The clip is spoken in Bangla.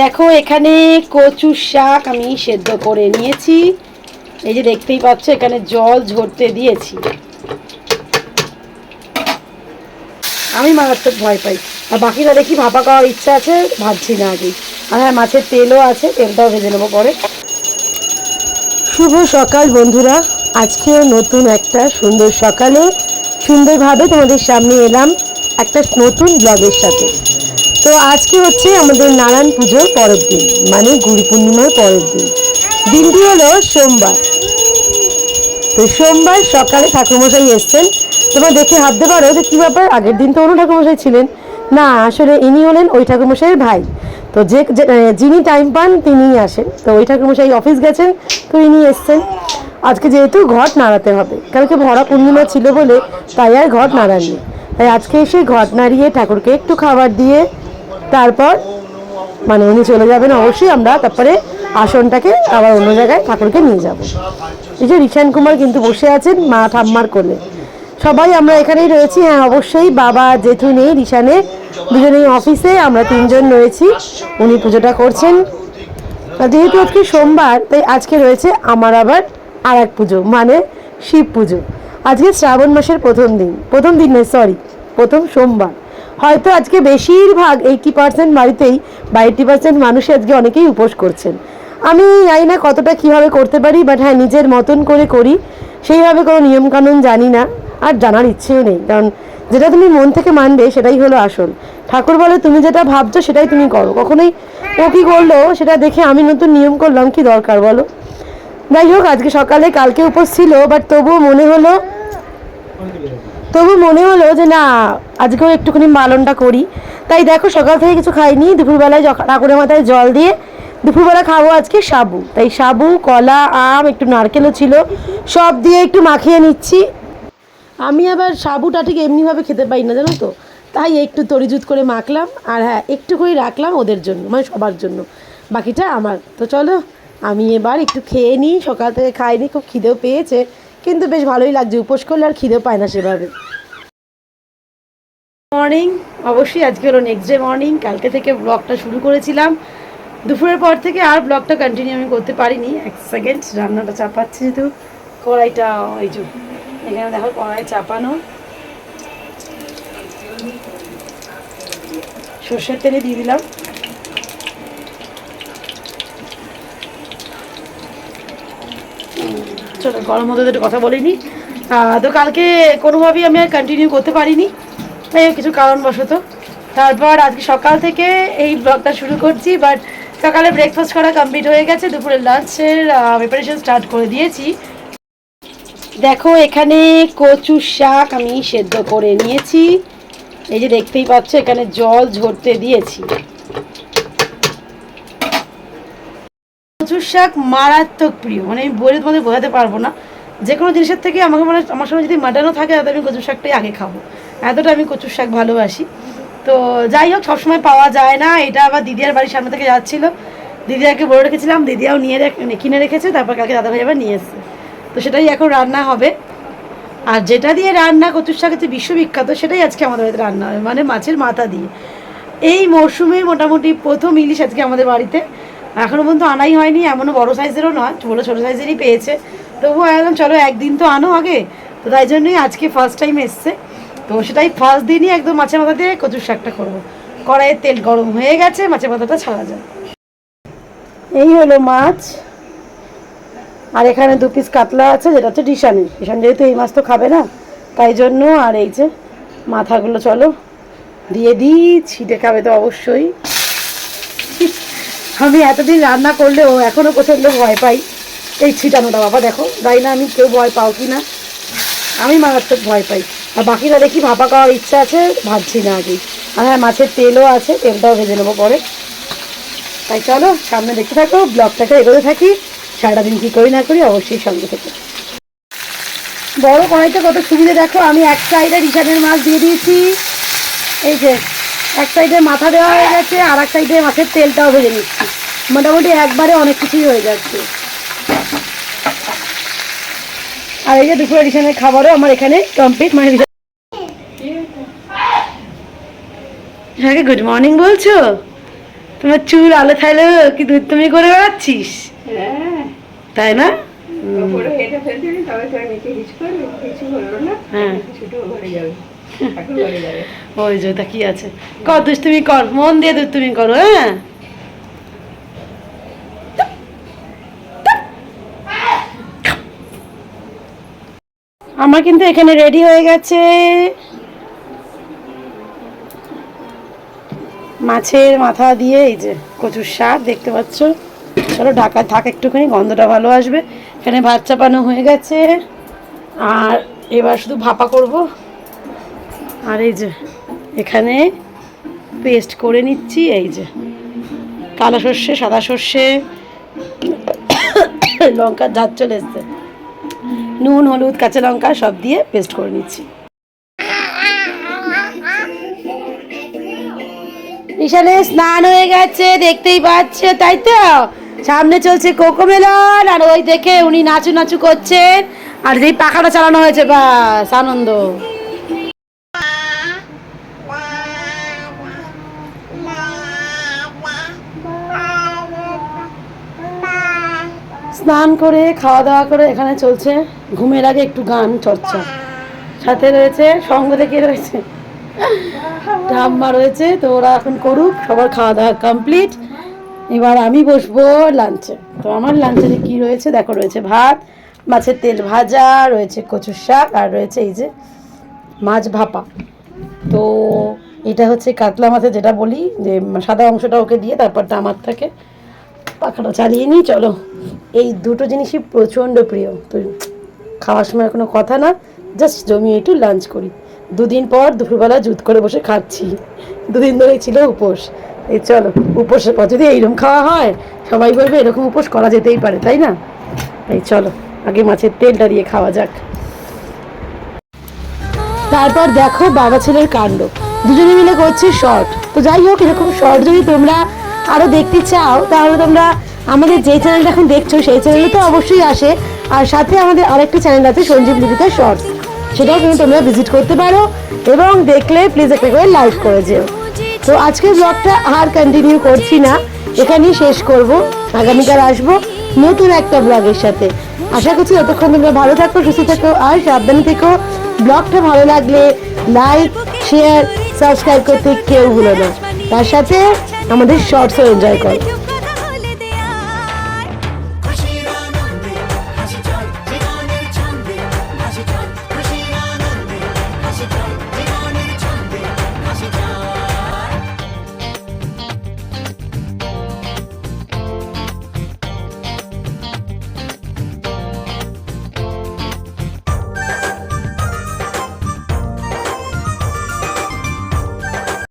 দেখো, এখানে কচু শাক আমি সেদ্ধ করে নিয়েছি। এই যে দেখতেই পাচ্ছ, এখানে জল ঝরতে দিয়েছি। আমি মারাত্মক ভয় পাই। আর বাকিরা দেখি ভাপা খাওয়ার ইচ্ছা আছে ভাবছি না আগেই আর হ্যাঁ মাছের তেলও আছে, তেলটাও ভেজে নেব পরে। শুভ সকাল বন্ধুরা। আজকে নতুন একটা সুন্দর সকালে সুন্দরভাবে তোমাদের সামনে এলাম একটা নতুন ব্লগের সাথে। তো আজকে হচ্ছে আমাদের নারায়ণ পুজোর পরের দিন মানে গুরু পূর্ণিমার পরের দিন। দিনটি হলো সোমবার। তো সোমবার সকালে ঠাকুরমশাই এসছেন। তোমরা দেখে ভাবতে পারো যে কী ব্যাপার, আগের দিন তো অন্য ঠাকুরমশাই ছিলেন। না, আসলে ইনি হলেন ওই ঠাকুরমশাইয়ের ভাই। তো যে যিনি টাইম পান, তিনিই আসেন। তো ওই ঠাকুরমশাই অফিস গেছেন, তো ইনি এসছেন। আজকে যেহেতু ঘট নাড়াতে হবে কালকে ভরা পূর্ণিমা ছিল বলে তাই আর ঘট নাড়াননি। তাই আজকে এসে ঘট নাড়িয়ে ঠাকুরকে একটু খাবার দিয়ে তারপর মানে উনি চলে যাবেন অবশ্যই, আমরা তারপরে আসনটাকে আবার অন্য জায়গায় ঠাকুরকে নিয়ে যাব। এই যে রিশান কুমার কিন্তু বসে আছেন মা ঠাম্মার কোলে। সবাই আমরা এখানেই রয়েছি। হ্যাঁ অবশ্যই বাবা, জেঠু নেই, রিশানে দুজনেই অফিসে, আমরা তিনজন রয়েছি। উনি পুজোটা করছেন। যেহেতু আজকে সোমবার, তাই আজকে রয়েছে আমার আবার আর এক পুজো মানে শিব পুজো। আজকে শ্রাবণ মাসের প্রথম দিন প্রথম দিন নয় সরি প্রথম সোমবার। হয়তো আজকে বেশিরভাগ এইটি পার্সেন্ট বাড়িতেই বা এইটি পার্সেন্ট মানুষই আজকে অনেকেই উপোস করছেন। আমি জানি না কতটা কীভাবে করতে পারি বাট হ্যাঁ নিজের মতন করে করি। সেইভাবে কোনো নিয়মকানুন জানি না, আর জানার ইচ্ছেও নেই। কারণ যেটা তুমি মন থেকে মানবে, সেটাই হলো আসল। ঠাকুর বলে, তুমি যেটা ভাবছ, সেটাই তুমি করো। কখনোই ও কি করল, সেটা দেখে আমি নতুন নিয়ম করলাম, কি দরকার বলো? যাই হোক, আজকে সকালে কালকে উপোস ছিল বাট তবুও মনে হলো তবু মনে হলো যে না, আজকেও একটুখানি পালনটা করি। তাই দেখো, সকাল থেকে কিছু খাইনি। দুপুরবেলায় ঠাকুরের মাথায় জল দিয়ে দুপুরবেলা খাব আজকে সাবু। তাই সাবু, কলা, আম, একটু নারকেলও ছিল। সব দিয়ে একটু মাখিয়ে নিচ্ছি। আমি আবার সাবুটা ঠিক এমনিভাবে খেতে পাই না, জানো তো? তাই একটু তরিজুত করে মাখলাম। আর হ্যাঁ একটু করে রাখলাম ওদের জন্য মানে সবার জন্য। বাকিটা আমার। তো চলো, আমি এবার একটু খেয়ে নিই। সকাল থেকে খাইনি, খুব খিদেও পেয়েছে। কিন্তু বেশ ভালোই লাগছে, উপোস করলে আর খিদেও পায় না সেভাবে। মর্নিং অবশ্যই আজকে হলো নেক্সট ডে মর্নিং কালকে থেকে ব্লগটা শুরু করেছিলাম। দুপুরের পর থেকে আর ব্লগটা কন্টিনিউ আমি করতে পারিনি, এক সেকেন্ড রান্নাটা চাপাচ্ছি যেহেতু, কড়াইটা এই যে, এখানে দেখো কড়াই চাপানো। সর্ষের তেলে দিয়ে দিলাম। গরম হতে একটু কথা বলিনি তো কালকে কোনোভাবেই আমি আর কন্টিনিউ করতে পারিনি। তাই কিছু কারণবশত। তারপর আজকে সকাল থেকে এই ব্লগটা শুরু করছি বাট সকালে ব্রেকফাস্ট করা কমপ্লিট হয়ে গেছে, দুপুরে লাঞ্চের প্রিপারেশন স্টার্ট করে দিয়েছি। দেখো, এখানে কচু শাক আমি সেদ্ধ করে নিয়েছি। এই যে দেখতেই পাচ্ছ, এখানে জল ঝরতে দিয়েছি। কচুর শাক মারাত্মক প্রিয়। মানে আমি বলে তোমাদের বোঝাতে পারব না। যে কোনো জিনিসের থেকে আমাকে মানে আমার সঙ্গে যদি মাটানো থাকে, তাহলে আমি কচুর শাকটাই আগে খাব। এতটা আমি কচুর শাক ভালোবাসি। তো যাই হোক, সবসময় পাওয়া যায় না। এটা আবার দিদিয়ার বাড়ির সামনে থেকে যাচ্ছিল। দিদিয়াকে বলে রেখেছিলাম, দিদিয়াও নিয়ে রেখে, কিনে রেখেছে, তারপর কালকে দাদা ভাই আবার নিয়ে এসছে। তো সেটাই এখন রান্না হবে। আর যেটা দিয়ে রান্না কচুর শাক হচ্ছে বিশ্ববিখ্যাত, সেটাই আজকে আমাদের বাড়িতে রান্না হবে। মানে মাছের মাথা দিয়ে। এই মরশুমে মোটামুটি প্রথম ইলিশ আজকে আমাদের বাড়িতে। এখনও পর্যন্ত আনাই হয়নি, এমনও বড় সাইজেরও নয় ছোটো ছোটো সাইজেরই পেয়েছে। তবুও একদম চলো একদিন তো আনো আগে। তো তাই জন্যই আজকে ফার্স্ট টাইম এসছে। তো সেটাই ফার্স্ট দিনই একদম মাছের মাথা দিয়ে কচুর শাকটা করব। কড়াইয়ের তেল গরম হয়ে গেছে, মাছের মাথাটা ছাড়া যায় এই হলো মাছ। আর এখানে দু পিস কাতলা আছে, যেটা হচ্ছে ডিশানি ডিশান যেহেতু এই মাছ তো খাবে না, তাই জন্য আর এই যে মাথাগুলো চলো, দিয়ে দিই ছিটে খাবে তো অবশ্যই। আমি এতদিন রান্না করলেও এখনও প্রচণ্ড ভয় পাই। এই ছিটানোটা, বাবা দেখো তাই না আমি কেউ ভয় পাও কি না আমি মারাত্মক ভয় পাই। আর বাকিরা দেখি ভাপা খাওয়ার ইচ্ছা আছে, ভাবছি না আগেই আর হ্যাঁ মাছের তেলও আছে, তেলটাও ভেজে নেব পরে। তাই চলো, সামনে দেখতে থাকো, ব্লগটাকে এগোতে থাকি। সারাটা দিন কী করি না করি, অবশ্যই সঙ্গে থেকে। বড় কড়াইতে কত সুবিধে দেখো, আমি এক সাইডে রিসানের মাছ দিয়ে দিয়েছি। এই যে, এক সাইডে মাথা দেওয়া হয়ে গেছে, আর এক সাইডে মাছের তেলটাও ভেজে নিচ্ছি। মোটামুটি একবারে অনেক কিছুই হয়ে যাচ্ছে। আর এই যে দুপুরে রিসানের খাবারও আমার এখানে কমপ্লিট মানে হ্যাঁ গুড মর্নিং বলছো? তোমার চুল আলো থাইলে কি দুধ তুমি করে বেড়াচ্ছিস? তাই না? হ্যাঁ। ওই যে তা কি আছে? কর তুমি কর মন দিয়ে দুধ তুমি করো হ্যাঁ? আমার কিন্তু এখানে রেডি হয়ে গেছে। মাছের মাথা দিয়ে এই যে কচুর শাক দেখতে পাচ্ছ। চলো ঢাকা থাক একটুখানি, গন্ধটা ভালো আসবে। এখানে ভাত চাপানো হয়ে গেছে। আর এবার শুধু ভাপা করব। আর এই যে এখানে পেস্ট করে নিচ্ছি, এই যে কালো সর্ষে, সাদা সর্ষে লঙ্কার ঝাঁজ চলে এসছে। নুন, হলুদ, কাঁচা লঙ্কা সব দিয়ে পেস্ট করে নিচ্ছি। বিশালে স্নান হয়ে গেছে, দেখতেই পাচ্ছে, তাই তো? সামনে চলছে কোকোমেলন আর ওই দেখে উনি নাচু নাচু করছেন। আর যেই পাখাটা চালানো হয়েছে, বাস, আনন্দ। স্নান করে, খাওয়া দাওয়া করে এখানে চলছে। ঘুমের আগে একটু গান, চর্চা। সাথে রয়েছে, সঙ্গ থেকে রয়েছে। ঠাম্মা রয়েছে, তো ওরা এখন করুক, সবার খাওয়া দাওয়া কমপ্লিট এবার আমি বসবো লাঞ্চে তো আমার লাঞ্চে কি রয়েছে? দেখো, রয়েছে ভাত, মাছের তেল ভাজা, রয়েছে কচুর শাক, আর রয়েছে এই যে মাছ ভাপা। তো এটা হচ্ছে কাতলা মাছের যেটা বলি, যে সাদা অংশটা ওকে দিয়ে তারপরটা আমার থাকে পাখাটা চালিয়ে নিই, চলো। এই দুটো জিনিসই প্রচণ্ড প্রিয়। তো খাওয়ার সময় কোনো কথা না জাস্ট জমিয়ে একটু লাঞ্চ করি। দুদিন পর দুপুরবেলা জুত করে বসে খাচ্ছি। দুদিন ধরেই ছিল উপোস। এই চলো, উপোসের পর যদি এইরকম খাওয়া হয়, সবাই বলবে এরকম উপোস করা যেতেই পারে, তাই না? এই চলো, আগে মাছের তেলটা দিয়ে খাওয়া যাক। তারপর দেখো বাবা ছেলের কাণ্ড। দুজনে মিলে করছে শর্ট তো যাই হোক, এরকম শর্ট যদি তোমরা আরও দেখতে চাও, তাহলে তোমরা আমাদের যে চ্যানেলটা এখন দেখছ, সেই চ্যানেলে তো অবশ্যই আসে। আর সাথে আমাদের আরেকটা চ্যানেল আছে সঞ্জীব লিপিকা শর্টস সেটাও কিন্তু তোমরা ভিজিট করতে পারো এবং দেখলে প্লিজ একটা করে লাইক করে যেও। তো আজকের ব্লগটা আর কন্টিনিউ করছি না, এখানেই শেষ করব। আগামীকাল আসব নতুন একটা ব্লগের সাথে। আশা করছি যতক্ষণ তোমরা ভালো থাকো, সুস্থ থাকো আর সাবধানে থেকো। ব্লগটা ভালো লাগলে লাইক শেয়ার সাবস্ক্রাইব করতে কেউ ভুলো না। তার সাথে আমাদের শর্টসও এনজয় করো।